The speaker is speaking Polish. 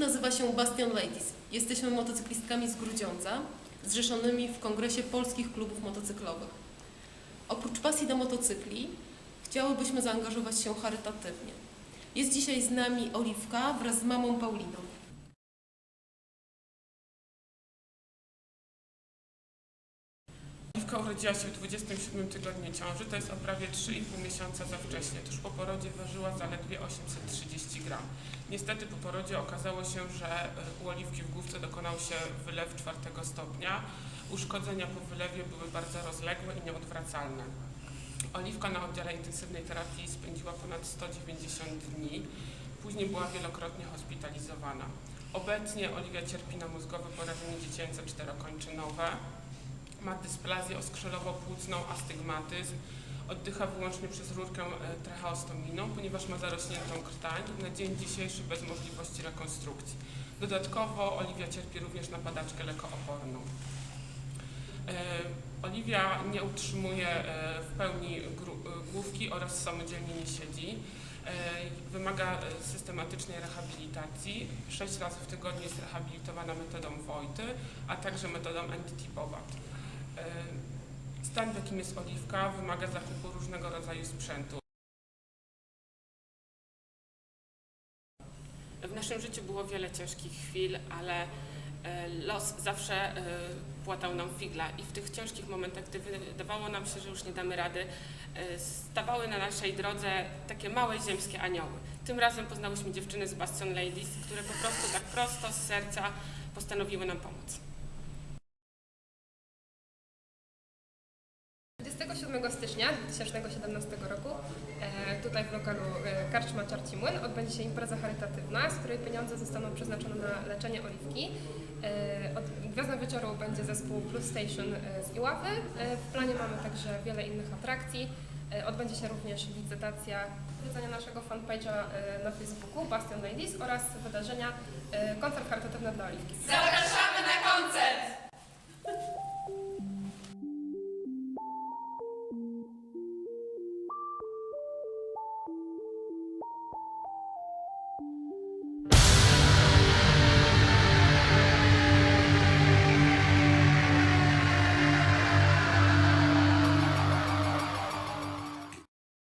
nazywa się Bastion Ladies. Jesteśmy motocyklistkami z Grudziądza, zrzeszonymi w Kongresie Polskich Klubów Motocyklowych. Oprócz pasji do motocykli, chciałybyśmy zaangażować się charytatywnie. Jest dzisiaj z nami Oliwka wraz z mamą Pauliną. Oliwka urodziła się w 27 tygodniu ciąży, to jest o prawie 3,5 miesiąca za wcześnie. Tuż po porodzie ważyła zaledwie 830 gram. Niestety po porodzie okazało się, że y, u Oliwki w główce dokonał się wylew czwartego stopnia. Uszkodzenia po wylewie były bardzo rozległe i nieodwracalne. Oliwka na oddziale intensywnej terapii spędziła ponad 190 dni. Później była wielokrotnie hospitalizowana. Obecnie Oliwia cierpi na mózgowe porażenie dziecięce czterokończynowe, ma dysplazję oskrzelowo-płucną, astygmatyzm, oddycha wyłącznie przez rurkę e, tracheostominą, ponieważ ma zarośniętą krtań, na dzień dzisiejszy bez możliwości rekonstrukcji. Dodatkowo Oliwia cierpi również na padaczkę lekooporną. E, Oliwia nie utrzymuje e, w pełni główki oraz samodzielnie nie siedzi. Wymaga systematycznej rehabilitacji. Sześć razy w tygodniu jest rehabilitowana metodą Wojty, a także metodą antitypowa. E, Stan, w jakim jest oliwka, wymaga zakupu różnego rodzaju sprzętu. W naszym życiu było wiele ciężkich chwil, ale e, los zawsze e, płatał nam figla i w tych ciężkich momentach, gdy wydawało nam się, że już nie damy rady, stawały na naszej drodze takie małe ziemskie anioły. Tym razem poznałyśmy dziewczyny z Bastion Ladies, które po prostu tak prosto z serca postanowiły nam pomóc. 27 stycznia 2017 roku e, tutaj w lokalu e, Karczma Czarci Młyn odbędzie się impreza charytatywna, z której pieniądze zostaną przeznaczone na leczenie oliwki. E, Od Gwiazda Wieczoru będzie zespół Blue Station z Iławy. W planie mamy także wiele innych atrakcji. Odbędzie się również licytacja wiedzenia naszego fanpage'a na Facebooku Bastion Ladies oraz wydarzenia koncert charytatywny dla Oliwki.